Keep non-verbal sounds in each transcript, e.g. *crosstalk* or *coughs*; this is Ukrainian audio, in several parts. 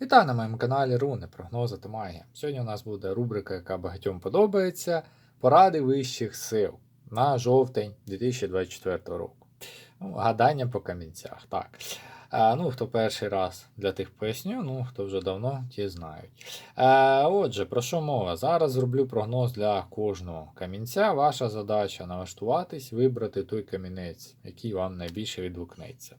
Вітаю на моєму каналі Руни, прогнози та магія. Сьогодні у нас буде рубрика, яка багатьом подобається: Поради вищих сил на жовтень 2024 року. Ну, гадання по камінцях. Так. А, ну, хто перший раз для тих поясню, ну хто вже давно, ті знають. Е, отже, про що мова? Зараз зроблю прогноз для кожного камінця. Ваша задача налаштуватись, вибрати той камінець, який вам найбільше відгукнеться.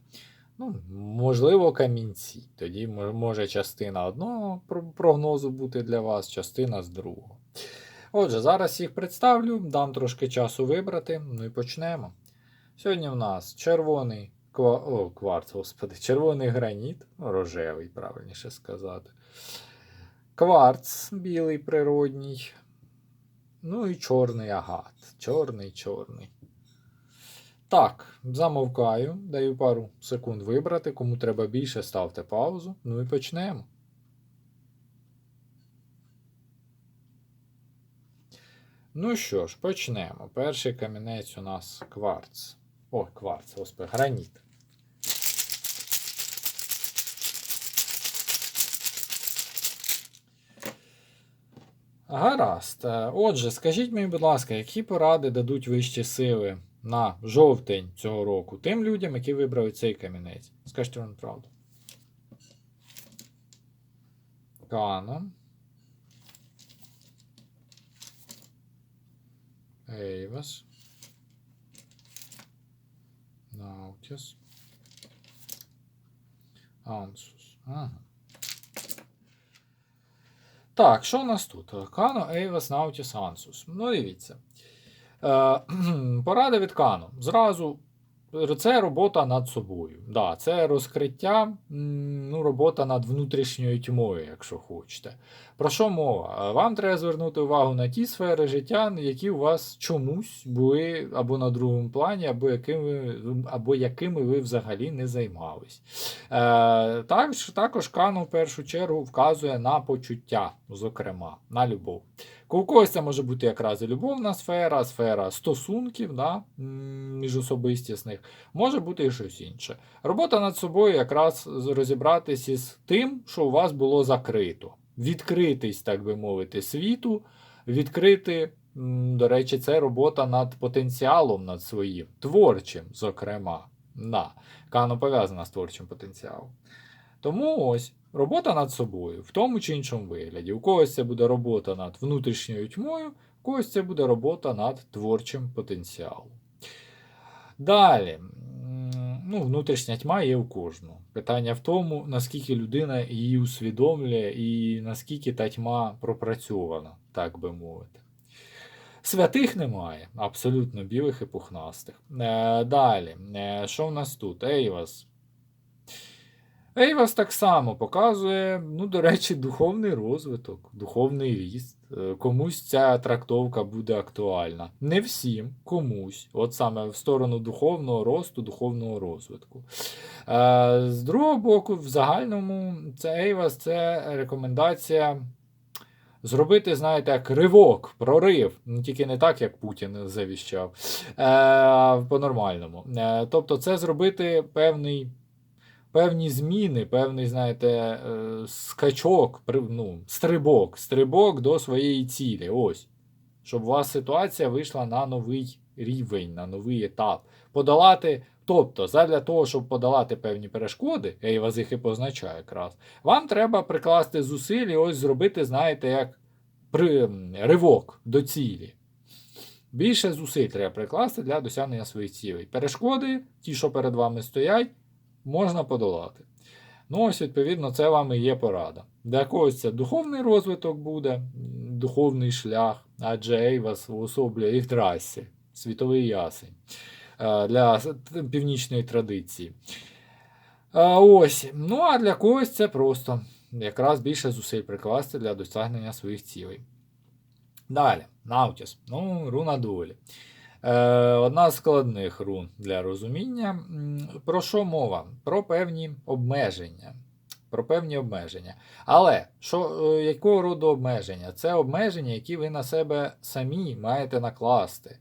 Ну, можливо, камінці. Тоді може частина одного прогнозу бути для вас, частина з другого. Отже, зараз їх представлю, дам трошки часу вибрати, ну і почнемо. Сьогодні в нас червоний ква... О, кварц, господи, червоний граніт, ну, рожевий, правильніше сказати. Кварц білий природній. Ну і чорний агат. Чорний, чорний. Так, замовкаю, даю пару секунд вибрати. Кому треба більше, ставте паузу. Ну і почнемо. Ну що ж, почнемо. Перший камінець у нас кварц. Ой, кварц, господи, граніт. Гаразд. Е, Отже, скажіть мені, будь ласка, які поради дадуть вищі сили на жовтень цього року тим людям, які вибрали цей камінець? Скажіть вам правду. Канон. Ейвас. Наутіс. Ансус. Ага. Так, що у нас тут? Кано, Ейвас, Наутіс, Ансус. Ну, дивіться. Е, *clears throat* поради від Кано. Зразу. Це робота над собою. Да, це розкриття, ну, робота над внутрішньою тьмою, якщо хочете. Про що мова? Вам треба звернути увагу на ті сфери життя, які у вас чомусь були або на другому плані, або якими, або якими ви взагалі не займались. Е, також, також Кано в першу чергу вказує на почуття, зокрема, на любов. У когось це може бути якраз і любовна сфера, сфера стосунків да, міжособистісних, може бути і щось інше. Робота над собою якраз розібратись із тим, що у вас було закрито. Відкритись, так би мовити, світу, відкрити, до речі, це робота над потенціалом над своїм, творчим, зокрема. Да. Кано пов'язана з творчим потенціалом. Тому ось робота над собою в тому чи іншому вигляді. У когось це буде робота над внутрішньою тьмою, у когось це буде робота над творчим потенціалом. Далі, ну, внутрішня тьма є у кожного. Питання в тому, наскільки людина її усвідомлює і наскільки та тьма пропрацьована, так би мовити. Святих немає, абсолютно білих і пухнастих. Е, далі, е, що в нас тут? Ейвас. Ейвас так само показує, ну, до речі, духовний розвиток, духовний ріст. Е, Комусь ця трактовка буде актуальна. Не всім, комусь, от саме в сторону духовного росту, духовного розвитку. Е, З другого боку, в загальному, це Ейвас це рекомендація. Зробити, знаєте, як ривок, прорив, ну, тільки не так, як Путін завіщав, е, по-нормальному. Е, тобто, це зробити певний, певні зміни, певний, знаєте, е, скачок, ну, стрибок, стрибок до своєї цілі. Ось. Щоб у вас ситуація вийшла на новий рівень, на новий етап. Подолати. Тобто, задля того, щоб подолати певні перешкоди, я і вас їх і позначаю якраз, вам треба прикласти зусиль і ось зробити, знаєте, як при, ривок до цілі. Більше зусиль треба прикласти для досягнення своїх цілей. Перешкоди, ті, що перед вами стоять, можна подолати. Ну, ось, відповідно, це вам і є порада. Для когось це духовний розвиток буде, духовний шлях, адже Ейвас уособлює Ігдрасі, світовий ясень е, для північної традиції. Ось. Ну, а для когось це просто якраз більше зусиль прикласти для досягнення своїх цілей. Далі, Наутіс. Ну, руна долі. Е, одна з складних рун для розуміння. Про що мова? Про певні обмеження. Про певні обмеження. Але що, е, якого роду обмеження? Це обмеження, які ви на себе самі маєте накласти.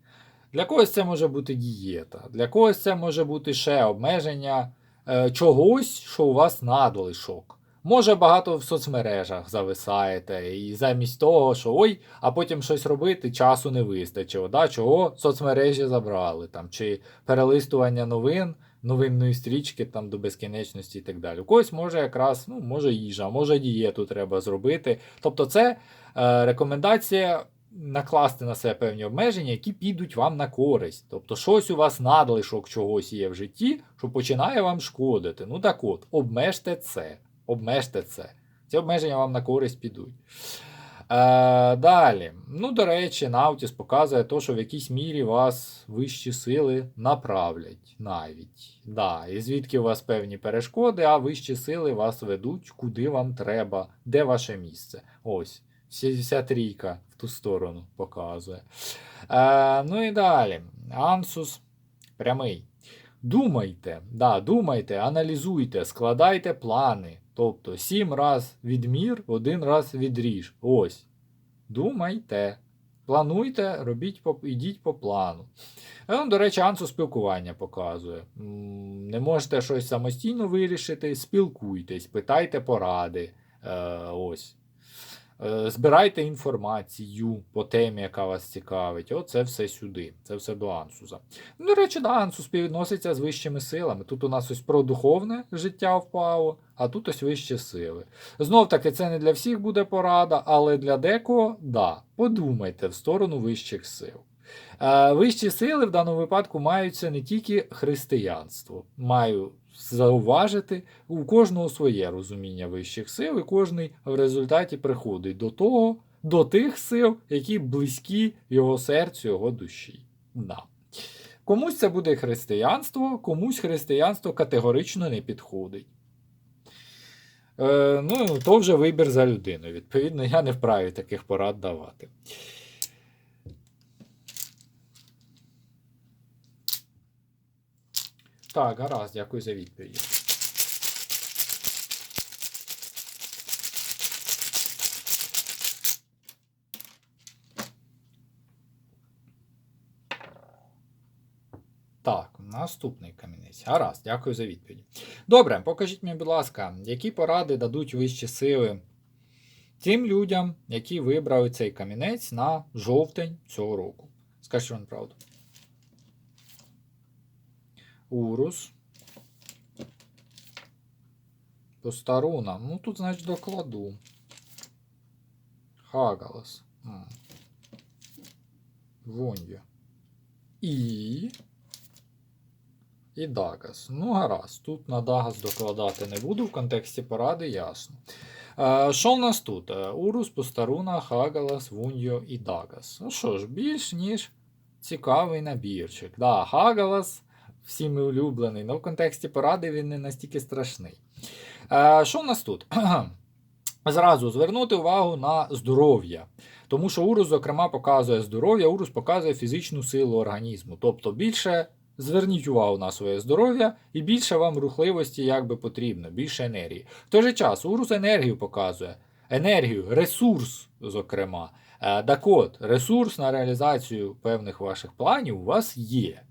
Для когось це може бути дієта, для когось це може бути ще обмеження е, чогось, що у вас надлишок. Може, багато в соцмережах зависаєте, і замість того, що ой, а потім щось робити, часу не вистачило. Да? Чого соцмережі забрали, там, чи перелистування новин, новинної стрічки там, до безкінечності і так далі. У когось може якраз, ну, може їжа, може дієту треба зробити. Тобто, це е, рекомендація накласти на себе певні обмеження, які підуть вам на користь. Тобто, щось у вас надлишок чогось є в житті, що починає вам шкодити. Ну так от, обмежте це. Обмежте це. Ці обмеження вам на користь підуть. Е, далі. Ну, до речі, Наутіс показує те, що в якійсь мірі вас вищі сили направлять навіть. Да, І звідки у вас певні перешкоди, а вищі сили вас ведуть, куди вам треба, де ваше місце. Ось. Вся трійка в ту сторону показує. Е, ну і далі. Ансус прямий. Думайте, да, думайте, аналізуйте, складайте плани. Тобто сім раз відмір, один раз відріж. Ось. Думайте. Плануйте, робіть по, ідіть по плану. Е, Ну, до речі, ансу спілкування показує. Не можете щось самостійно вирішити, спілкуйтесь, питайте поради. Е, ось. Е, Збирайте інформацію по темі, яка вас цікавить. Оце все сюди. Це все до Ансуза. До речі, да, Ансус співвідноситься з вищими силами. Тут у нас ось про духовне життя впало, а тут ось вищі сили. Знов таки, це не для всіх буде порада, але для декого да. Подумайте в сторону вищих сил. Е, Вищі сили в даному випадку маються не тільки християнство. Маю зауважити, у кожного своє розуміння вищих сил, і кожний в результаті приходить до того, до тих сил, які близькі його серцю, його душі. Да. Комусь це буде християнство, комусь християнство категорично не підходить. Е, ну, то вже вибір за людиною. Відповідно, я не вправі таких порад давати. Так, гаразд, дякую за відповідь. Так, наступний камінець. Гаразд, дякую за відповідь. Добре, покажіть мені, будь ласка, які поради дадуть вищі сили тим людям, які вибрали цей камінець на жовтень цього року. Скажіть вам правду. Урус. Постаруна. Ну, тут, значить, докладу. Хагалас. М. Вонья. І. І Дагас. Ну, гаразд. Тут на Дагас докладати не буду. В контексті поради ясно. Е, що в нас тут? Е, Урус, Постаруна, Хагалас, Вуньо і Дагас. Ну що ж, більш ніж цікавий набірчик. Да, Хагалас всіми улюблений, але в контексті поради він не настільки страшний. Е, що в нас тут? *clears throat* Зразу звернути увагу на здоров'я. Тому що Урус, зокрема, показує здоров'я, Урус показує фізичну силу організму. Тобто більше зверніть увагу на своє здоров'я і більше вам рухливості як би потрібно, більше енергії. В той же час Урус енергію показує. Енергію, ресурс, зокрема. Е, Так от, ресурс на реалізацію певних ваших планів у вас є.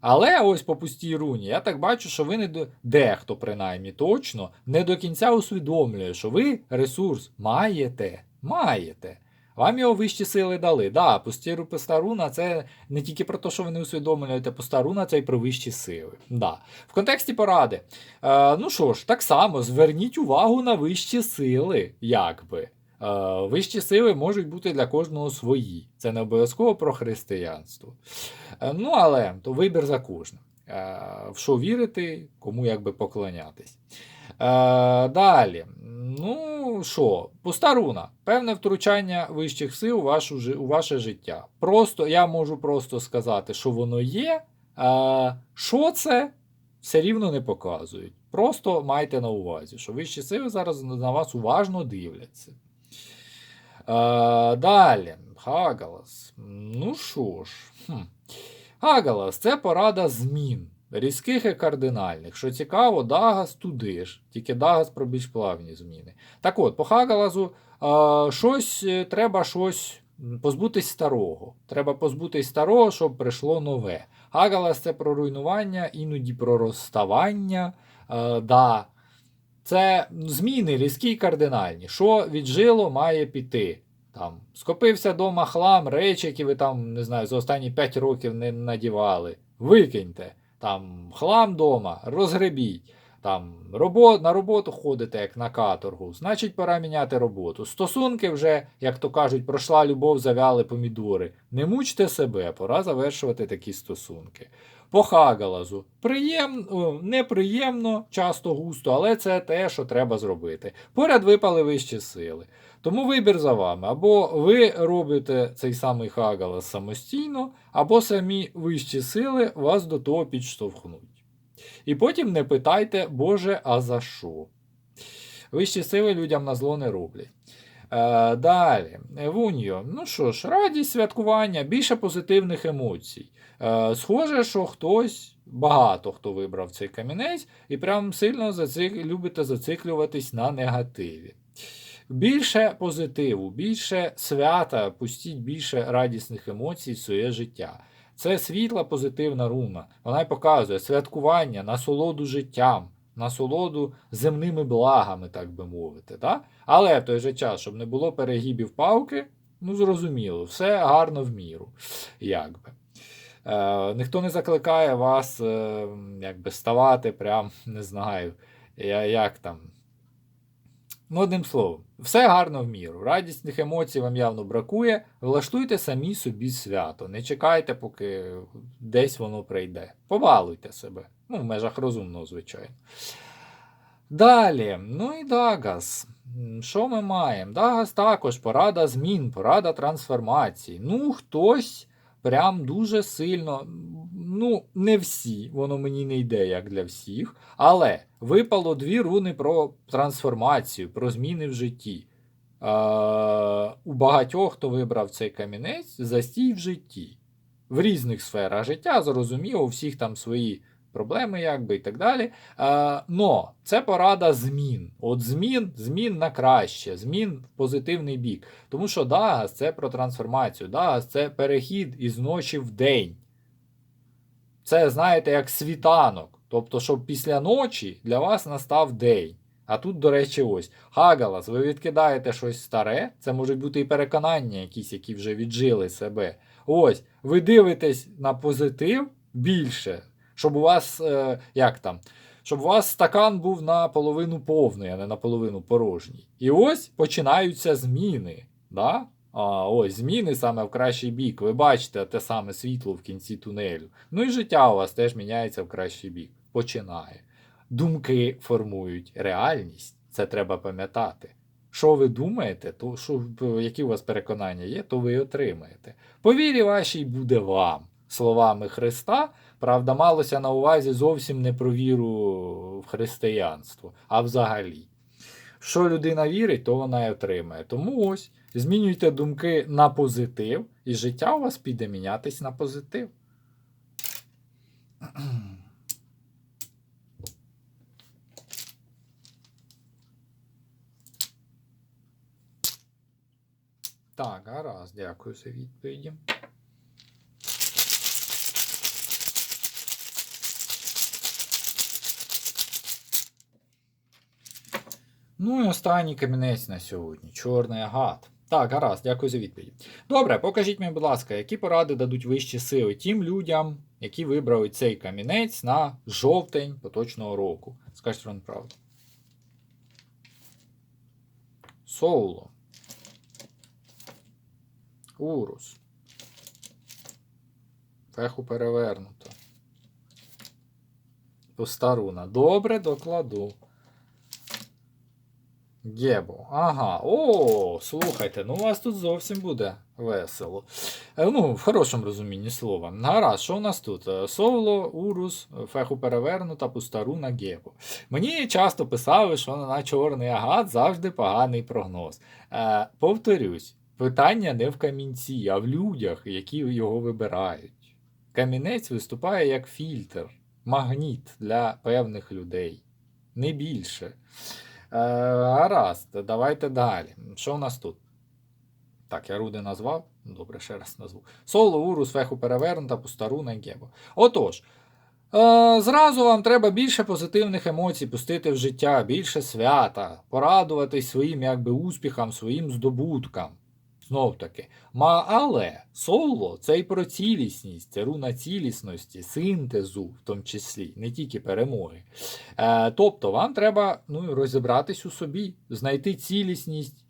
Але ось по пустій руні, я так бачу, що ви не до... дехто, принаймні, точно, не до кінця усвідомлює, що ви ресурс маєте. Маєте. Вам його вищі сили дали. Да, пусті пуста руна це не тільки про те, що ви не усвідомлюєте, пуста руна це і про вищі сили. Да. В контексті поради. Е, ну що ж, так само зверніть увагу на вищі сили, якби. Е, вищі сили можуть бути для кожного свої. Це не обов'язково про християнство. Е, Ну, але то вибір за кожним. Е, В що вірити, кому якби поклонятись. Далі. Ну що, пуста руна. Певне втручання вищих сил у ваше життя. Просто я можу просто сказати, що воно є. Що це, все рівно не показують. Просто майте на увазі, що вищі сили зараз на вас уважно дивляться. Далі. Хагалас. Ну що ж. Хм. Хагалас це порада змін. Різких і кардинальних. Що цікаво, Дагас туди ж. Тільки Дагас про більш плавні зміни. Так от, по Хагалазу е, щось е, треба щось позбутись старого. Треба позбутись старого, щоб прийшло нове. Хагалас це про руйнування, іноді про розставання. Е, да, Це зміни різкі кардинальні. Що віджило, має піти. Там скопився дома хлам, речі, які ви там, не знаю, за останні 5 років не надівали. Викиньте. Там хлам дома, розгребіть. Там робо, на роботу ходите, як на каторгу, значить, пора міняти роботу. Стосунки вже, як то кажуть, пройшла любов, завяли помідори. Не мучте себе, пора завершувати такі стосунки. По хагалазу. Приємно, неприємно, часто густо, але це те, що треба зробити. Поряд випали вищі сили. Тому вибір за вами. Або ви робите цей самий хагалас самостійно, або самі вищі сили вас до того підштовхнуть. І потім не питайте, Боже, а за що? Вищі сили людям на зло не роблять. Е, далі, Вуньо. Ну що ж, радість святкування, більше позитивних емоцій. Е, схоже, що хтось, багато хто вибрав цей камінець, і прям сильно зацик... любите зациклюватись на негативі. Більше позитиву, більше свята, пустіть більше радісних емоцій в своє життя. Це світла позитивна руна. Вона й показує святкування, насолоду життям, насолоду земними благами, так би мовити. Да? Але в той же час, щоб не було перегибів палки, ну зрозуміло, все гарно в міру. Якби. Е, ніхто не закликає вас е, якби, ставати прям, не знаю, як там. Ну, одним словом, все гарно в міру. Радісних емоцій вам явно бракує. Влаштуйте самі собі свято. Не чекайте, поки десь воно прийде. Побалуйте себе. Ну, в межах розумного, звичайно. Далі, ну і Дагас. Що ми маємо? Дагас також порада змін, порада трансформації. Ну, хтось прям дуже сильно. Ну, не всі, воно мені не йде як для всіх. Але випало дві руни про трансформацію, про зміни в житті. Е, у багатьох, хто вибрав цей камінець, застій в житті. В різних сферах життя, зрозуміло, у всіх там свої проблеми, якби і так далі. Но це порада змін. От змін, змін на краще, змін в позитивний бік. Тому що Дагас це про трансформацію. Дагас це перехід із ночі в день. Це, знаєте, як світанок. Тобто, щоб після ночі для вас настав день. А тут, до речі, ось Хагалас, ви відкидаєте щось старе, це можуть бути і переконання, якісь, які вже віджили себе. Ось, ви дивитесь на позитив більше, щоб у вас, е, як там, щоб у вас стакан був наполовину повний, а не наполовину порожній. І ось починаються зміни. Да? А, ось зміни саме в кращий бік. Ви бачите те саме світло в кінці тунелю. Ну і життя у вас теж міняється в кращий бік. Починає. Думки формують реальність. Це треба пам'ятати. Що ви думаєте, то що, які у вас переконання є, то ви й отримаєте. По вірі вашій буде вам. Словами Христа, правда, малося на увазі зовсім не про віру в християнство, а взагалі. Що людина вірить, то вона і отримає. Тому ось змінюйте думки на позитив, і життя у вас піде мінятись на позитив. Так, гаразд, дякую за відповіді. Ну і останній камінець на сьогодні чорний агат. Так, гаразд, дякую за відповідь. Добре, покажіть мені, будь ласка, які поради дадуть вищі сили тим людям, які вибрали цей камінець на жовтень поточного року. Скажіть вам правду. Соуло. Урус. Феху перевернуто. Постаруна. Добре, докладу. Гебо. Ага. О, слухайте, ну у вас тут зовсім буде весело. Е, Ну, в хорошому розумінні слова. Гаразд, що у нас тут? Е, Соло, Урус, феху перевернута, пустаруна, Гебо. Мені часто писали, що на чорний агат завжди поганий прогноз. Е, повторюсь, питання не в камінці, а в людях, які його вибирають. Камінець виступає як фільтр, магніт для певних людей. Не більше. Е, гаразд, давайте далі. Що у нас тут? Так, я руди назвав. Добре, ще раз назву. Соло, уру, феху перевернута, пустаруна, гебо. Отож, Е, Зразу вам треба більше позитивних емоцій пустити в життя, більше свята, порадуватись своїм якби, успіхам, своїм здобуткам. Знов таки. Але соло це і про цілісність, це руна цілісності, синтезу, в тому числі, не тільки перемоги. Е, тобто вам треба ну, розібратись у собі, знайти цілісність,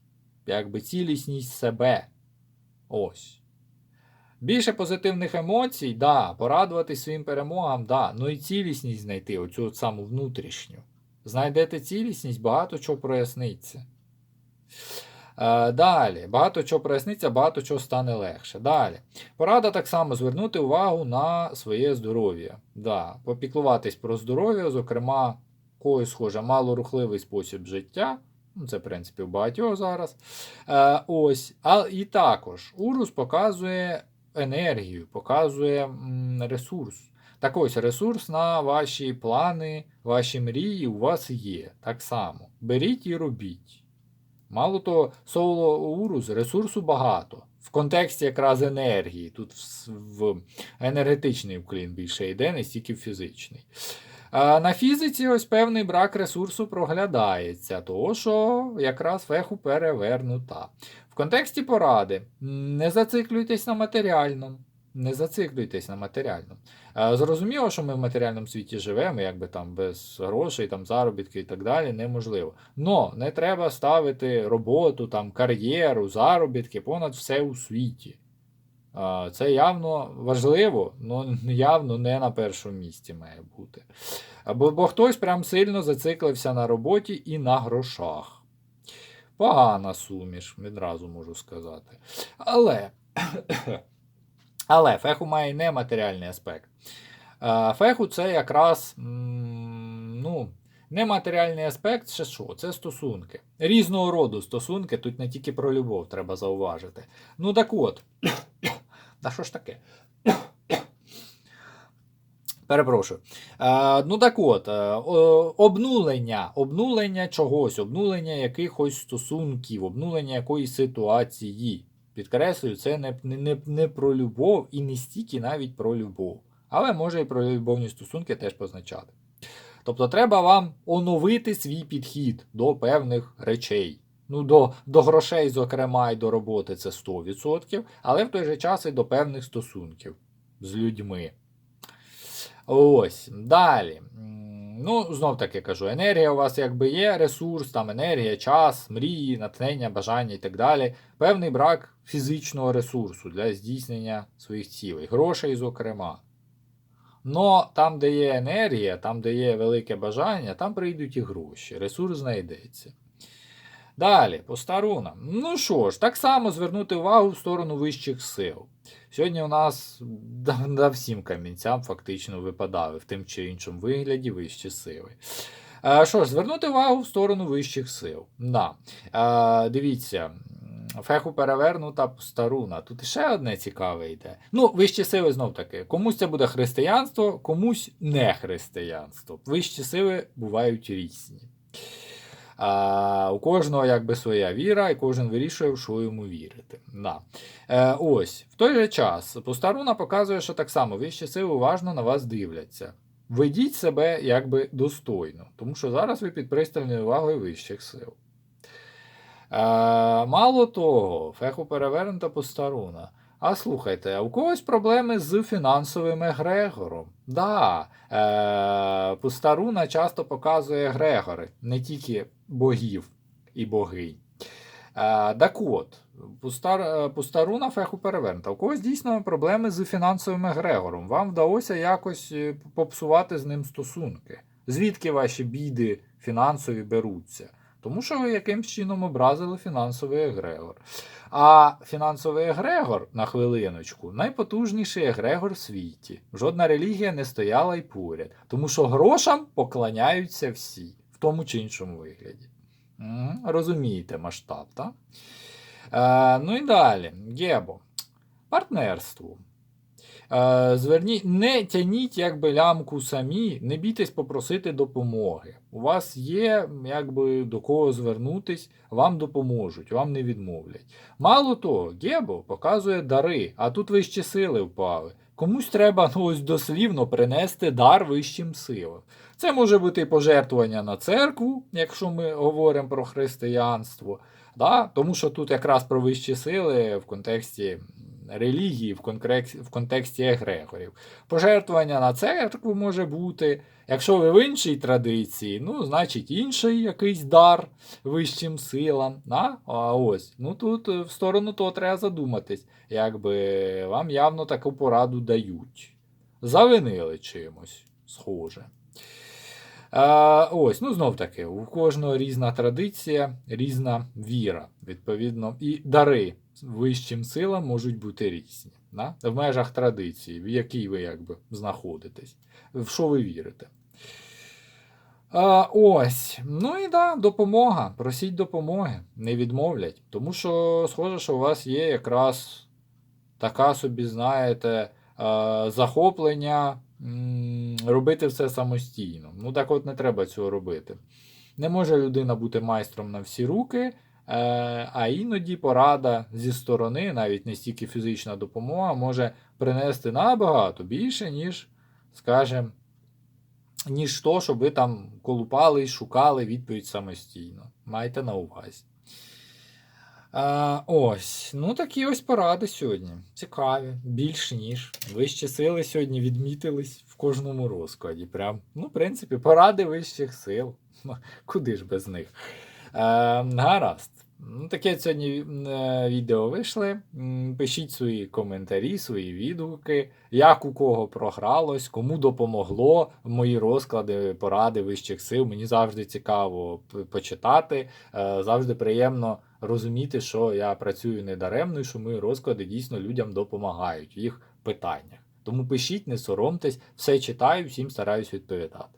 якби цілісність себе. Ось. Більше позитивних емоцій, да, порадуватись своїм перемогам, да, ну і цілісність знайти, оцю от саму внутрішню. Знайдете цілісність, багато чого проясниться. Е, далі, багато чого проясниться, багато чого стане легше. Далі. Порада так само звернути увагу на своє здоров'я. Да, попіклуватись про здоров'я, зокрема, когось схоже, малорухливий спосіб життя. Ну, Це, в принципі, у багатьох зараз. Е, ось. А, і також Урус показує енергію, показує м, ресурс. Так ось ресурс на ваші плани, ваші мрії у вас є. Так само. Беріть і робіть. Мало того, соло Урус ресурсу багато. В контексті якраз енергії. Тут в, енергетичний вклін більше йде, не стільки в фізичний. А на фізиці ось певний брак ресурсу проглядається, того що якраз феху перевернута. В контексті поради не зациклюйтесь на матеріальному. Не зациклюйтесь на матеріальному. Е, Зрозуміло, що ми в матеріальному світі живемо, якби там без грошей, там заробітки і так далі, неможливо. Но не треба ставити роботу, там, кар'єру, заробітки понад все у світі. Е, Це явно важливо, але явно не на першому місці має бути. Бо, бо хтось прям сильно зациклився на роботі і на грошах. Погана суміш, відразу можу сказати. Але. Але феху має нематеріальний аспект. Е, Феху це якраз ну, нематеріальний аспект, це що? Це стосунки. Різного роду стосунки, тут не тільки про любов треба зауважити. Ну так от. *coughs* Та що ж таке? *coughs* Перепрошую. Е, ну так от, е, обнулення, обнулення чогось, обнулення якихось стосунків, обнулення якоїсь ситуації. Підкреслюю, це не, не, не, про любов і не стільки навіть про любов. Але може і про любовні стосунки теж позначати. Тобто треба вам оновити свій підхід до певних речей. Ну, до, до грошей, зокрема, і до роботи це 100%, але в той же час і до певних стосунків з людьми. Ось, далі. Ну, знов таки кажу, енергія у вас якби є, ресурс, там енергія, час, мрії, натхнення, бажання і так далі. Певний брак фізичного ресурсу для здійснення своїх цілей, грошей, зокрема. Но там, де є енергія, там, де є велике бажання, там прийдуть і гроші, ресурс знайдеться. Далі, по старунам. Ну що ж, так само звернути увагу в сторону вищих сил. Сьогодні у нас да всім камінцям фактично випадали в тим чи іншому вигляді вищі сили. Е, Що ж, звернути увагу в сторону вищих сил. Да. Е, Дивіться, феху перевернута старуна. Тут ще одне цікаве йде. Ну, вищі сили знов таки. Комусь це буде християнство, комусь не християнство. Вищі сили бувають різні. А, у кожного якби своя віра, і кожен вирішує, в що йому вірити. Да. Е, ось, в той же час Постаруна показує, що так само вищі сили уважно на вас дивляться. Ведіть себе якби достойно, тому що зараз ви під пристальною увагою вищих сил. Е, мало того, феху перевернута постаруна. А слухайте, у когось проблеми з фінансовим егрегором. Да, е, Пустаруна часто показує егрегори, не тільки богів і богинь. Е, так от, пустар, е, пустаруна феху перевернута. У когось дійсно проблеми з фінансовим егрегором. Вам вдалося якось е, попсувати з ним стосунки. Звідки ваші біди фінансові беруться? Тому що ви якимсь чином образили фінансовий егрегор. А фінансовий егрегор, на хвилиночку, найпотужніший егрегор в світі. Жодна релігія не стояла й поряд. Тому що грошам поклоняються всі, в тому чи іншому вигляді. Розумієте масштаб, так? Е, ну і далі. Гебо. Партнерство. Е, зверніть, не тяніть якби лямку самі, не бійтесь попросити допомоги. У вас є якби до кого звернутись, вам допоможуть, вам не відмовлять. Мало того, Гебо показує дари, а тут вищі сили впали. Комусь треба ну, ось дослівно принести дар вищим силам. Це може бути пожертвування на церкву, якщо ми говоримо про християнство. Да? Тому що тут якраз про вищі сили в контексті релігії, в, конкрек- в контексті егрегорів. Пожертвування на церкву може бути. Якщо ви в іншій традиції, ну, значить інший якийсь дар вищим силам. Да? А ось, ну тут е, в сторону того треба задуматись, якби вам явно таку пораду дають. Завинили чимось, схоже. А, ось, ну знов таки, у кожного різна традиція, різна віра, відповідно, і дари вищим силам можуть бути різні. Да? В межах традиції, в якій ви якби знаходитесь, в що ви вірите. А, ось, ну і да, допомога. Просіть допомоги, не відмовлять. Тому що, схоже, що у вас є якраз така собі, знаєте, захоплення робити все самостійно. Ну так от не треба цього робити. Не може людина бути майстром на всі руки, а іноді порада зі сторони, навіть не стільки фізична допомога, може принести набагато більше, ніж, скажімо, ніж то, щоб ви там колупали і шукали відповідь самостійно. Майте на увазі. А, ось, ну такі ось поради сьогодні. Цікаві, більш ніж. Вищі сили сьогодні відмітились в кожному розкладі. Прям, ну, в принципі, поради вищих сил. *laughs* Куди ж без них? А, гаразд. Ну, таке сьогодні е, відео вийшли. Пишіть свої коментарі, свої відгуки, як у кого програлось, кому допомогло мої розклади, поради вищих сил. Мені завжди цікаво почитати. Е, Завжди приємно розуміти, що я працюю не даремно і що мої розклади дійсно людям допомагають в їх питаннях. Тому пишіть, не соромтесь, все читаю, всім стараюсь відповідати.